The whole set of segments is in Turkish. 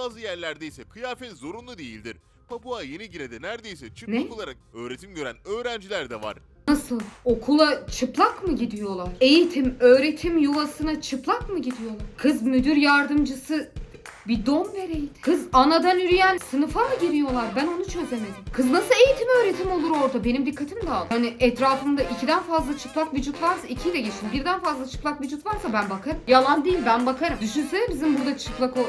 Bazı yerlerde ise kıyafet zorunlu değildir. Papua Yeni Gine'de neredeyse Ne? çıplak olarak öğretim gören öğrenciler de var. Nasıl? Okula çıplak mı gidiyorlar? Eğitim, öğretim yuvasına çıplak mı gidiyorlar? Kız müdür yardımcısı bir don vereydi. Kız anadan üreyen sınıfa mı giriyorlar? Ben onu çözemedim. Kız nasıl eğitim öğretim olur orada? Benim dikkatim dağıldı. Hani etrafımda ikiden fazla çıplak vücut varsa ikiyi de geçtim. Birden fazla çıplak vücut varsa ben bakarım. Yalan değil ben bakarım. Düşünsene bizim burada çıplak o...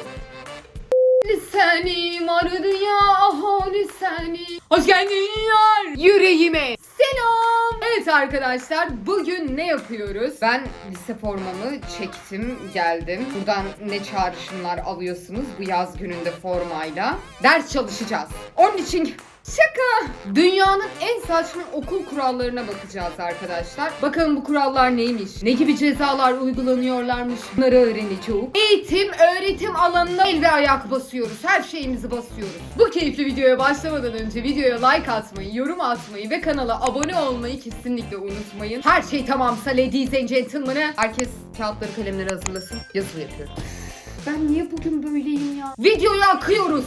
Lisenim aradı ya ahali seni. Hoş geldin yar yüreğime. Selam. Evet arkadaşlar bugün ne yapıyoruz? Ben lise formamı çektim geldim. Buradan ne çağrışımlar alıyorsunuz bu yaz gününde formayla? Ders çalışacağız. Onun için Şaka! Dünyanın en saçma okul kurallarına bakacağız arkadaşlar. Bakalım bu kurallar neymiş? Ne gibi cezalar uygulanıyorlarmış? Bunları öğreneceğiz. Eğitim, öğretim alanına el ve ayak basıyoruz. Her şeyimizi basıyoruz. Bu keyifli videoya başlamadan önce videoya like atmayı, yorum atmayı ve kanala abone olmayı kesinlikle unutmayın. Her şey tamamsa ladies and gentlemen'ı herkes kağıtları kalemleri hazırlasın. Yazılı yapıyorum. Ben niye bugün böyleyim ya? Videoyu akıyoruz.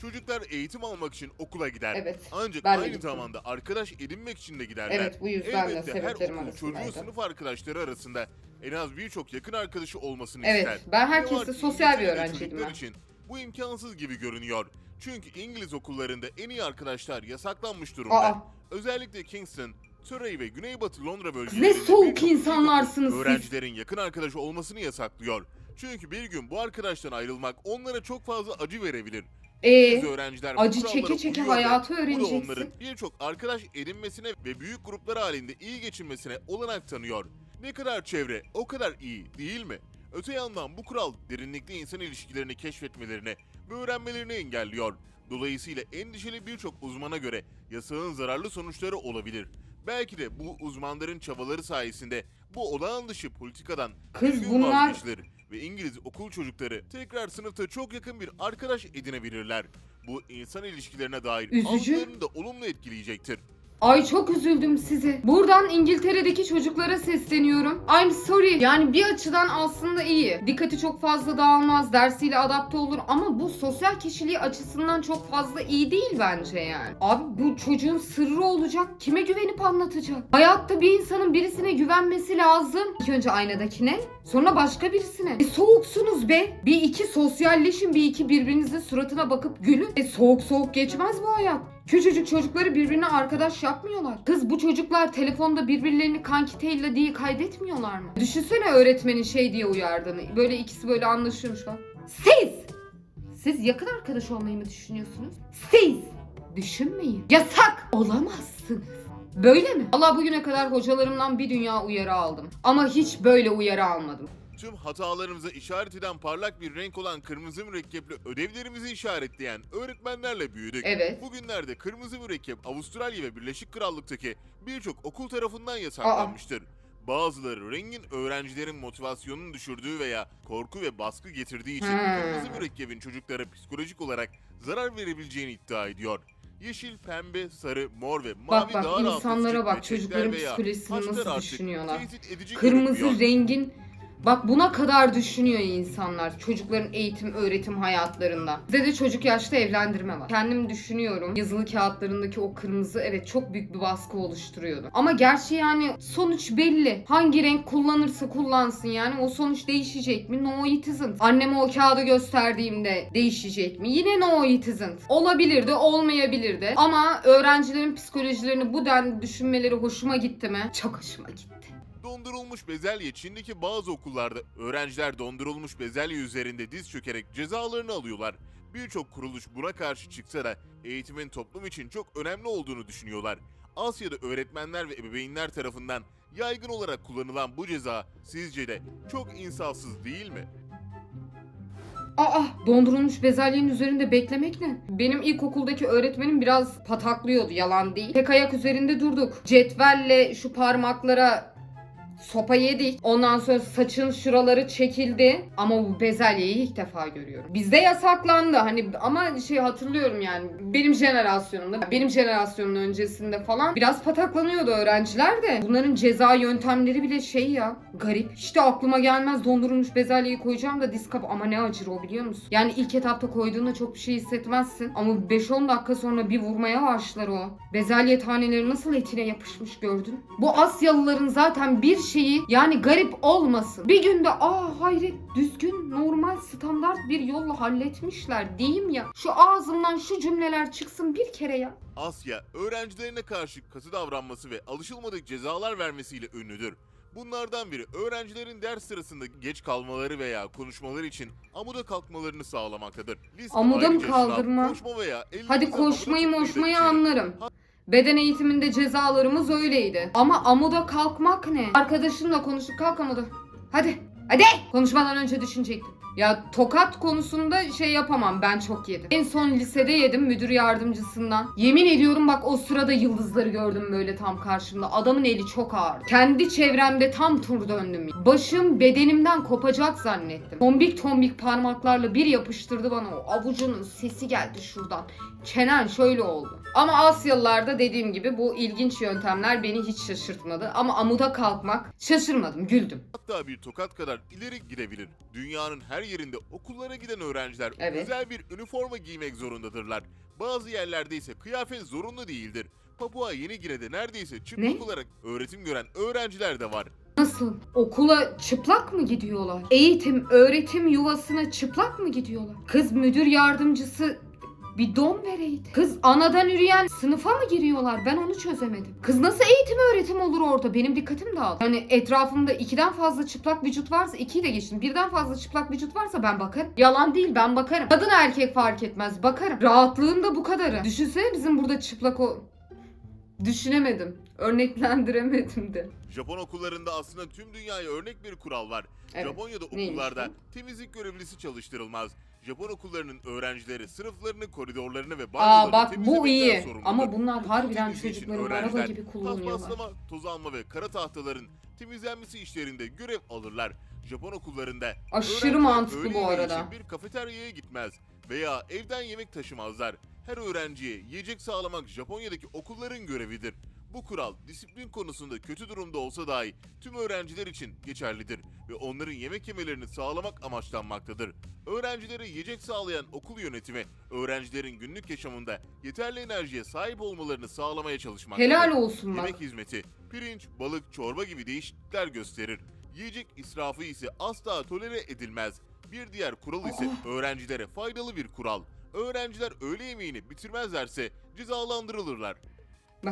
Çocuklar eğitim almak için okula gider. Evet, Ancak ben de aynı gittim. zamanda arkadaş edinmek için de giderler. Evet, bu yüzden de Elbette her sebeplerim okul çocuğu arasındaydı. sınıf arkadaşları arasında en az birçok yakın arkadaşı olmasını Evet, ister. ben herkesle var ki sosyal bir öğrenciydim ben. için bu imkansız gibi görünüyor. Çünkü İngiliz okullarında en iyi arkadaşlar yasaklanmış durumda. Aa. Özellikle Kingston, Surrey ve Güneybatı Londra Ne bölgelerinde soğuk birçok insanlarsınız siz. öğrencilerin yakın arkadaşı olmasını yasaklıyor. Çünkü bir gün bu arkadaştan ayrılmak onlara çok fazla acı verebilir. Ee, Biz öğrenciler bu acı çeke çeke hayatı Bu öğreneceksin. onların birçok arkadaş edinmesine ve büyük gruplar halinde iyi geçinmesine olanak tanıyor. Ne kadar çevre o kadar iyi değil mi? Öte yandan bu kural derinlikte insan ilişkilerini keşfetmelerini ve öğrenmelerini engelliyor. Dolayısıyla endişeli birçok uzmana göre yasağın zararlı sonuçları olabilir. Belki de bu uzmanların çabaları sayesinde bu olağan dışı politikadan Kız bunlar- vazgeçilir ve İngiliz okul çocukları tekrar sınıfta çok yakın bir arkadaş edinebilirler. Bu insan ilişkilerine dair Üzücü. algılarını da olumlu etkileyecektir. Ay çok üzüldüm size. Buradan İngiltere'deki çocuklara sesleniyorum. I'm sorry. Yani bir açıdan aslında iyi. Dikkati çok fazla dağılmaz, dersiyle adapte olur ama bu sosyal kişiliği açısından çok fazla iyi değil bence yani. Abi bu çocuğun sırrı olacak. Kime güvenip anlatacak? Hayatta bir insanın birisine güvenmesi lazım. İlk önce aynadakine, sonra başka birisine. E soğuksunuz be. Bir iki sosyalleşin, bir iki birbirinizin suratına bakıp gülün. E soğuk soğuk geçmez bu hayat. Küçücük çocukları birbirine arkadaş yapmıyorlar. Kız bu çocuklar telefonda birbirlerini kankiteyla diye kaydetmiyorlar mı? Düşünsene öğretmenin şey diye uyardığını. Böyle ikisi böyle anlaşıyormuş lan. Siz! Siz yakın arkadaş olmayı mı düşünüyorsunuz? Siz! Düşünmeyin. Yasak! Olamazsınız. Böyle mi? Allah bugüne kadar hocalarımdan bir dünya uyarı aldım. Ama hiç böyle uyarı almadım. Tüm hatalarımıza işaret eden parlak bir renk olan kırmızı mürekkeple ödevlerimizi işaretleyen öğretmenlerle büyüdük. Evet. Bugünlerde kırmızı mürekkep Avustralya ve Birleşik Krallık'taki birçok okul tarafından yasaklanmıştır. Bazıları rengin öğrencilerin motivasyonunu düşürdüğü veya korku ve baskı getirdiği için Hmm. kırmızı mürekkebin çocuklara psikolojik olarak zarar verebileceğini iddia ediyor. Yeşil, pembe, sarı, mor ve mavi Bak bak daha insanlara bak çocukların psikolojisini nasıl düşünüyorlar. Kırmızı görünmüyor. rengin Bak buna kadar düşünüyor insanlar çocukların eğitim öğretim hayatlarında. Bizde de çocuk yaşta evlendirme var. Kendim düşünüyorum yazılı kağıtlarındaki o kırmızı evet çok büyük bir baskı oluşturuyordu. Ama gerçi yani sonuç belli. Hangi renk kullanırsa kullansın yani o sonuç değişecek mi? No it isn't. Anneme o kağıdı gösterdiğimde değişecek mi? Yine no it isn't. Olabilir de olmayabilir de. Ama öğrencilerin psikolojilerini bu denli düşünmeleri hoşuma gitti mi? Çok hoşuma gitti. Dondurulmuş bezelye Çin'deki bazı okullarda öğrenciler dondurulmuş bezelye üzerinde diz çökerek cezalarını alıyorlar. Birçok kuruluş buna karşı çıksa da eğitimin toplum için çok önemli olduğunu düşünüyorlar. Asya'da öğretmenler ve ebeveynler tarafından yaygın olarak kullanılan bu ceza sizce de çok insafsız değil mi? Aa dondurulmuş bezelyenin üzerinde beklemek ne? Benim ilkokuldaki öğretmenim biraz pataklıyordu yalan değil. Tek ayak üzerinde durduk. Cetvelle şu parmaklara Sopa yedik. Ondan sonra saçın şuraları çekildi. Ama bu bezelyeyi ilk defa görüyorum. Bizde yasaklandı. Hani ama şey hatırlıyorum yani. Benim jenerasyonumda, benim jenerasyonun öncesinde falan biraz pataklanıyordu öğrenciler de. Bunların ceza yöntemleri bile şey ya. Garip. İşte aklıma gelmez dondurulmuş bezelyeyi koyacağım da diz kap ama ne acır o biliyor musun? Yani ilk etapta koyduğunda çok bir şey hissetmezsin. Ama 5-10 dakika sonra bir vurmaya başlar o. Bezelye taneleri nasıl etine yapışmış gördün? Bu Asyalıların zaten bir şeyi yani garip olmasın. Bir günde aa hayret düzgün normal standart bir yolla halletmişler diyeyim ya. Şu ağzımdan şu cümleler çıksın bir kere ya. Asya, öğrencilerine karşı katı davranması ve alışılmadık cezalar vermesiyle ünlüdür. Bunlardan biri öğrencilerin ders sırasında geç kalmaları veya konuşmaları için amuda kalkmalarını sağlamaktadır. Liste Amuda mı kaldırma? Koşma veya Hadi koşmayı moşmayı anlarım. Beden eğitiminde cezalarımız öyleydi. Ama amuda kalkmak ne? Arkadaşımla konuştuk kalk amuda. Hadi. Hadi. Konuşmadan önce düşünecektim. Ya tokat konusunda şey yapamam ben çok yedim. En son lisede yedim müdür yardımcısından. Yemin ediyorum bak o sırada yıldızları gördüm böyle tam karşımda. Adamın eli çok ağır. Kendi çevremde tam tur döndüm. Başım bedenimden kopacak zannettim. Tombik tombik parmaklarla bir yapıştırdı bana o avucunun sesi geldi şuradan. Çenen şöyle oldu. Ama Asyalılarda dediğim gibi bu ilginç yöntemler beni hiç şaşırtmadı. Ama amuda kalkmak şaşırmadım, güldüm. Hatta bir tokat kadar ileri gidebilir. Dünyanın her yerinde okullara giden öğrenciler Evet. özel bir üniforma giymek zorundadırlar. Bazı yerlerde ise kıyafet zorunlu değildir. Papua Yeni Gine'de neredeyse çıplak Ne? olarak öğretim gören öğrenciler de var. Nasıl? Okula çıplak mı gidiyorlar? Eğitim, öğretim yuvasına çıplak mı gidiyorlar? Kız müdür yardımcısı bir don vereydi. Kız anadan üreyen sınıfa mı giriyorlar? Ben onu çözemedim. Kız nasıl eğitim öğretim olur orada? Benim dikkatim dağıldı. Yani etrafımda ikiden fazla çıplak vücut varsa ikiyi de geçtim. Birden fazla çıplak vücut varsa ben bakarım. Yalan değil ben bakarım. Kadın erkek fark etmez bakarım. Rahatlığın da bu kadarı. Düşünsene bizim burada çıplak o... Düşünemedim. Örneklendiremedim de. Japon okullarında aslında tüm dünyaya örnek bir kural var. Evet. Japonya'da Neymiş okullarda temizlik görevlisi çalıştırılmaz. Japon okullarının öğrencileri sınıflarını, koridorlarını ve banyolarını Aa bak bu temizlemekten iyi. sorumludur. Ama bunlar harbiden temizliği için çocukların araba öğrenciler gibi kullanıyorlar. Paspaslama, toz alma ve kara tahtaların temizlenmesi işlerinde görev alırlar. Japon okullarında Aşırı öğrenciler mantıklı öğle bu yemeği arada. için bir kafeteryaya gitmez veya evden yemek taşımazlar. Her öğrenciye yiyecek sağlamak Japonya'daki okulların görevidir. Bu kural disiplin konusunda kötü durumda olsa dahi tüm öğrenciler için geçerlidir ve onların yemek yemelerini sağlamak amaçlanmaktadır. Öğrencilere yiyecek sağlayan okul yönetimi, öğrencilerin günlük yaşamında yeterli enerjiye sahip olmalarını sağlamaya çalışmaktadır. Helal olsun bak. Yemek hizmeti, pirinç, balık, çorba gibi değişiklikler gösterir. Yiyecek israfı ise asla tolere edilmez. Bir diğer kural ise öğrencilere faydalı bir kural. Öğrenciler öğle yemeğini bitirmezlerse cezalandırılırlar.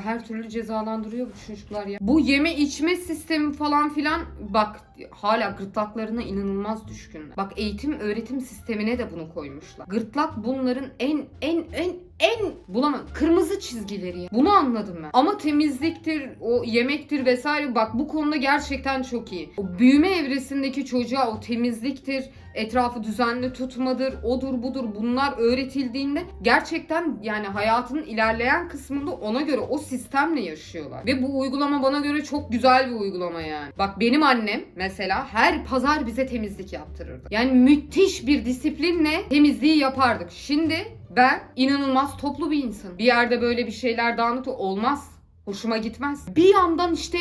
Her türlü cezalandırıyor bu çocuklar ya. Bu yeme içme sistemi falan filan bak hala gırtlaklarına inanılmaz düşkünler. Bak eğitim öğretim sistemine de bunu koymuşlar. Gırtlak bunların en en en en bulamam kırmızı çizgileri. Bunu anladım ben. Ama temizliktir, o yemektir vesaire bak bu konuda gerçekten çok iyi. O büyüme evresindeki çocuğa o temizliktir, etrafı düzenli tutmadır, odur budur bunlar öğretildiğinde gerçekten yani hayatının ilerleyen kısmında ona göre o sistemle yaşıyorlar. Ve bu uygulama bana göre çok güzel bir uygulama yani. Bak benim annem mesela her pazar bize temizlik yaptırırdı. Yani müthiş bir disiplinle temizliği yapardık. Şimdi ben inanılmaz toplu bir insanım. Bir yerde böyle bir şeyler dağınık olmaz. Hoşuma gitmez. Bir yandan işte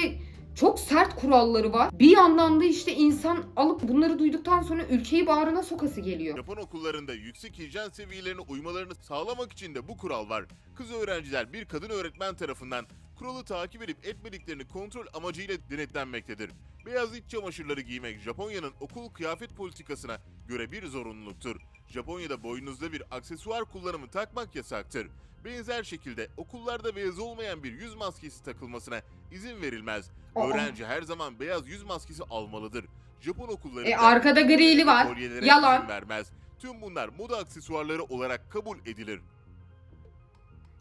çok sert kuralları var. Bir yandan da işte insan alıp bunları duyduktan sonra ülkeyi bağrına sokası geliyor. Japon okullarında yüksek hijyen seviyelerine uymalarını sağlamak için de bu kural var. Kız öğrenciler bir kadın öğretmen tarafından kuralı takip edip etmediklerini kontrol amacıyla denetlenmektedir. Beyaz iç çamaşırları giymek Japonya'nın okul kıyafet politikasına göre bir zorunluluktur. Japonya'da boynunuzda bir aksesuar kullanımı takmak yasaktır. Benzer şekilde okullarda beyaz olmayan bir yüz maskesi takılmasına izin verilmez. Aa. Öğrenci her zaman beyaz yüz maskesi almalıdır. Japon okullarında E arkada grili var. kolyelere Yalan. izin vermez. Tüm bunlar moda aksesuarları olarak kabul edilir.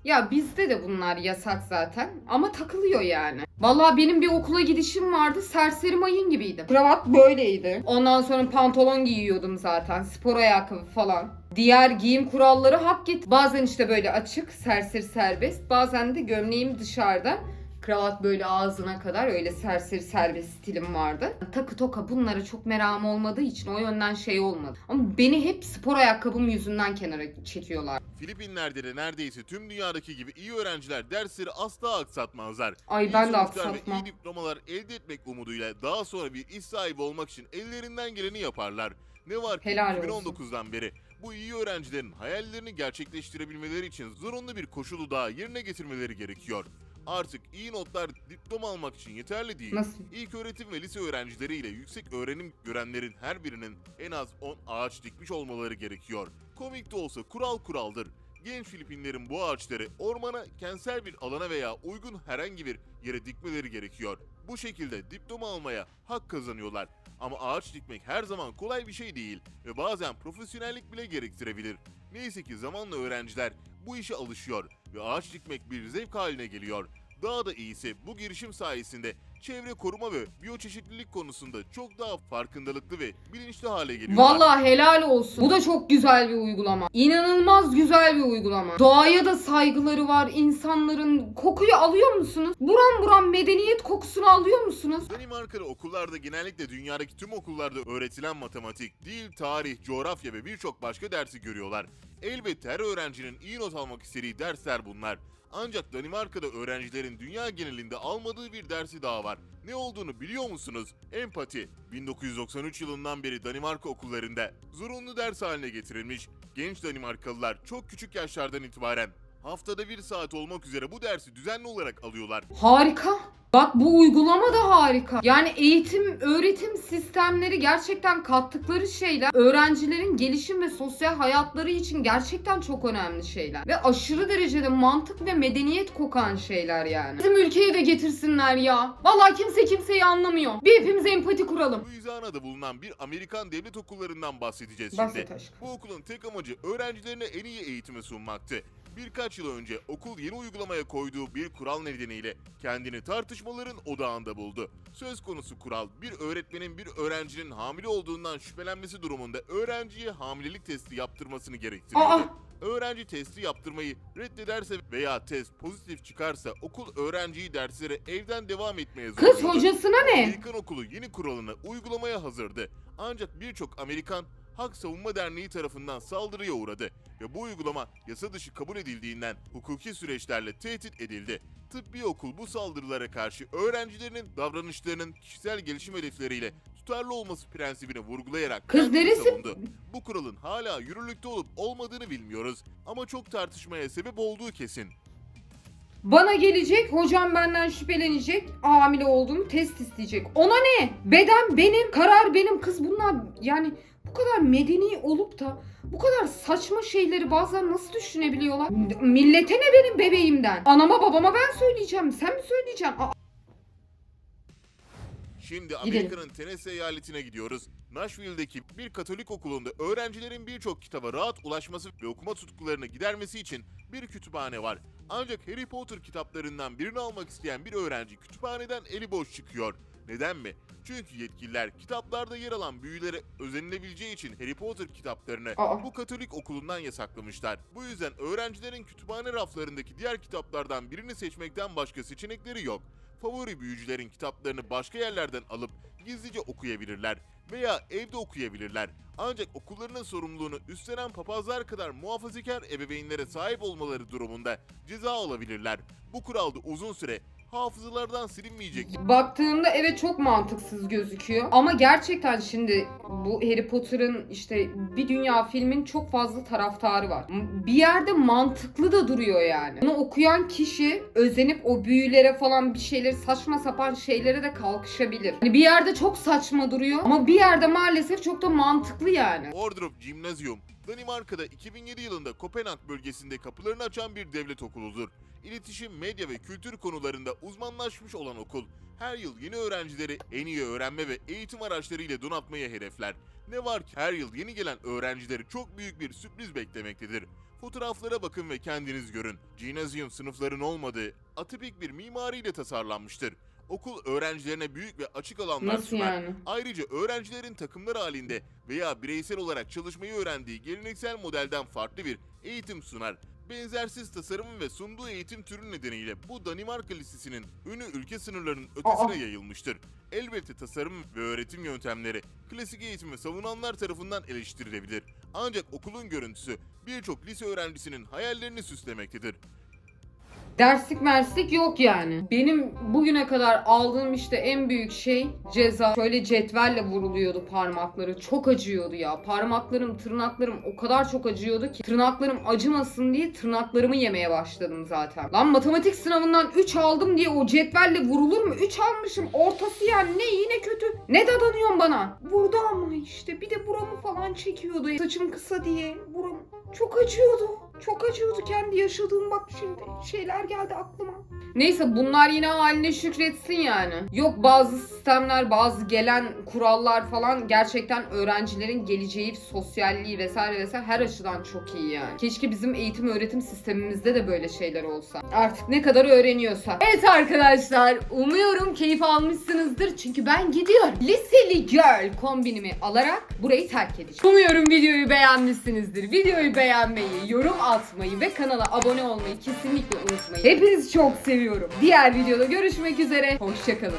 Ya bizde de bunlar yasak zaten ama takılıyor yani. Vallahi benim bir okula gidişim vardı serseri mayın gibiydim. Kravat böyleydi. Ondan sonra pantolon giyiyordum zaten spor ayakkabı falan. Diğer giyim kuralları hak get. Bazen işte böyle açık serseri serbest bazen de gömleğim dışarıda. Kravat böyle ağzına kadar öyle serseri serbest stilim vardı. Takı toka bunlara çok merakım olmadığı için o yönden şey olmadı. Ama beni hep spor ayakkabım yüzünden kenara çekiyorlar. Filipinler'de de neredeyse tüm dünyadaki gibi iyi öğrenciler dersleri asla aksatmazlar. Ay İyi ben de sonuçlar ve aksatmam. iyi diplomalar elde etmek umuduyla daha sonra bir iş sahibi olmak için ellerinden geleni yaparlar. Ne var ki Helal olsun. 2019'dan beri bu iyi öğrencilerin hayallerini gerçekleştirebilmeleri için zorunlu bir koşulu daha yerine getirmeleri gerekiyor. Artık iyi notlar diploma almak için yeterli değil. Nasıl? İlk öğretim ve lise öğrencileriyle yüksek öğrenim görenlerin her birinin en az 10 ağaç dikmiş olmaları gerekiyor. Komik de olsa kural kuraldır. Genç Filipinlerin bu ağaçları ormana, kentsel bir alana veya uygun herhangi bir yere dikmeleri gerekiyor. Bu şekilde diploma almaya hak kazanıyorlar. Ama ağaç dikmek her zaman kolay bir şey değil ve bazen profesyonellik bile gerektirebilir. Neyse ki zamanla öğrenciler bu işe alışıyor ve ağaç dikmek bir zevk haline geliyor. Daha da iyisi bu girişim sayesinde çevre koruma ve biyoçeşitlilik konusunda çok daha farkındalıklı ve bilinçli hale geliyorlar. Vallahi helal olsun. Bu da çok güzel bir uygulama. İnanılmaz güzel bir uygulama. Doğaya da saygıları var. İnsanların kokuyu alıyor musunuz? Buram buram medeniyet kokusunu alıyor musunuz? Danimarka'da okullarda genellikle dünyadaki tüm okullarda öğretilen matematik, dil, tarih, coğrafya ve birçok başka dersi görüyorlar. Elbette her öğrencinin iyi not almak istediği dersler bunlar. Ancak Danimarka'da öğrencilerin dünya genelinde almadığı bir dersi daha var. Ne olduğunu biliyor musunuz? Empati. 1993 yılından beri Danimarka okullarında zorunlu ders haline getirilmiş. Genç Danimarkalılar çok küçük yaşlardan itibaren haftada bir saat olmak üzere bu dersi düzenli olarak alıyorlar. Harika. Bak bu uygulama da harika. Yani eğitim, öğretim sistemleri gerçekten kattıkları şeyler öğrencilerin gelişim ve sosyal hayatları için gerçekten çok önemli şeyler. Ve aşırı derecede mantık ve medeniyet kokan şeyler yani. Bizim ülkeye de getirsinler ya. Vallahi kimse kimseyi anlamıyor. Bir hepimiz empati kuralım. Louisiana'da bulunan bir Amerikan devlet okullarından bahsedeceğiz şimdi. Bahset aşkım. Bu okulun tek amacı öğrencilerine en iyi eğitimi sunmaktı. Birkaç yıl önce okul yeni uygulamaya koyduğu bir kural nedeniyle kendini tartışmaların odağında buldu. Söz konusu kural bir öğretmenin bir öğrencinin hamile olduğundan şüphelenmesi durumunda öğrenciye hamilelik testi yaptırmasını gerektiriyordu. Öğrenci testi yaptırmayı reddederse veya test pozitif çıkarsa okul öğrenciyi derslere evden devam etmeye Kız zorluyordu. hocasına ne? Amerikan okulu yeni kuralını uygulamaya hazırdı. Ancak birçok Amerikan Hak Savunma Derneği tarafından saldırıya uğradı ve bu uygulama yasa dışı kabul edildiğinden hukuki süreçlerle tehdit edildi. Tıbbi okul bu saldırılara karşı öğrencilerinin davranışlarının kişisel gelişim hedefleriyle tutarlı olması prensibini vurgulayarak Kız neresi? savundu. Bu kuralın hala yürürlükte olup olmadığını bilmiyoruz ama çok tartışmaya sebep olduğu kesin. Bana gelecek, hocam benden şüphelenecek, hamile olduğumu test isteyecek. Ona ne? Beden benim, karar benim. Kız bunlar yani bu kadar medeni olup da bu kadar saçma şeyleri bazen nasıl düşünebiliyorlar? Millete ne benim bebeğimden? Anama babama ben söyleyeceğim. Sen mi söyleyeceksin? Aa, Şimdi. Amerika'nın Tennessee eyaletine gidiyoruz. Nashville'deki bir Katolik okulunda öğrencilerin birçok kitaba rahat ulaşması ve okuma tutkularını gidermesi için bir kütüphane var. Ancak Harry Potter kitaplarından birini almak isteyen bir öğrenci kütüphaneden eli boş çıkıyor. Neden mi? Çünkü yetkililer kitaplarda yer alan büyülere özenilebileceği için Harry Potter kitaplarını Aa. bu Katolik okulundan yasaklamışlar. Bu yüzden öğrencilerin kütüphane raflarındaki diğer kitaplardan birini seçmekten başka seçenekleri yok favori büyücülerin kitaplarını başka yerlerden alıp gizlice okuyabilirler veya evde okuyabilirler. Ancak okullarının sorumluluğunu üstlenen papazlar kadar muhafazakar ebeveynlere sahip olmaları durumunda ceza alabilirler. Bu kuralda uzun süre hafızalardan silinmeyecek Baktığımda evet çok mantıksız gözüküyor. Ama gerçekten şimdi bu Harry Potter'ın işte bir dünya filmin çok fazla taraftarı var. Bir yerde mantıklı da duruyor yani. Bunu okuyan kişi özenip o büyülere falan bir şeyleri saçma sapan şeylere de kalkışabilir. Hani bir yerde çok saçma duruyor ama bir yerde maalesef çok da mantıklı yani. Ordrup Gymnasium, Danimarka'da 2007 yılında Kopenhag bölgesinde kapılarını açan bir devlet okuludur. İletişim, medya ve kültür konularında uzmanlaşmış olan okul, her yıl yeni öğrencileri en iyi öğrenme ve eğitim araçlarıyla donatmayı hedefler. Ne var ki her yıl yeni gelen öğrencileri çok büyük bir sürpriz beklemektedir. Fotoğraflara bakın ve kendiniz görün. Gymnasium sınıfların olmadığı, atipik bir mimariyle tasarlanmıştır. Okul öğrencilerine büyük ve açık alanlar Nasıl sunar. yani? Ayrıca öğrencilerin takımlar halinde veya bireysel olarak çalışmayı öğrendiği geleneksel modelden farklı bir eğitim sunar. Benzersiz tasarımı ve sunduğu eğitim türü nedeniyle bu Danimarka Lisesi'nin ünü ülke sınırlarının ötesine yayılmıştır. Elbette tasarım ve öğretim yöntemleri klasik eğitimi savunanlar tarafından eleştirilebilir. Ancak okulun görüntüsü birçok lise öğrencisinin hayallerini süslemektedir. Derslik merslik yok yani. Benim bugüne kadar aldığım işte en büyük şey ceza. Şöyle cetvelle vuruluyordu parmakları. Çok acıyordu ya. Parmaklarım, tırnaklarım o kadar çok acıyordu ki. Tırnaklarım acımasın diye tırnaklarımı yemeye başladım zaten. Lan matematik sınavından 3 aldım diye o cetvelle vurulur mu? 3 almışım. Ortası yani ne iyi ne kötü. Ne dadanıyorsun bana? Vurdu ama işte. Bir de buramı falan çekiyordu. Saçım kısa diye. Buram çok acıyordu. Çok acıyordu kendi yaşadığım bak şimdi. Şeyler geldi aklıma. Neyse bunlar yine haline şükretsin yani. Yok bazı sistemler, bazı gelen kurallar falan gerçekten öğrencilerin geleceği, sosyalliği vesaire vesaire her açıdan çok iyi yani. Keşke bizim eğitim öğretim sistemimizde de böyle şeyler olsa. Artık ne kadar öğreniyorsa. Evet arkadaşlar umuyorum keyif almışsınızdır çünkü ben gidiyorum. Liseli girl kombinimi alarak burayı terk edeceğim. Umuyorum videoyu beğenmişsinizdir. Videoyu beğenmeyi, yorum atmayı ve kanala abone olmayı kesinlikle unutmayın. Hepinizi çok seviyorum. Diğer videoda görüşmek üzere. Hoşçakalın.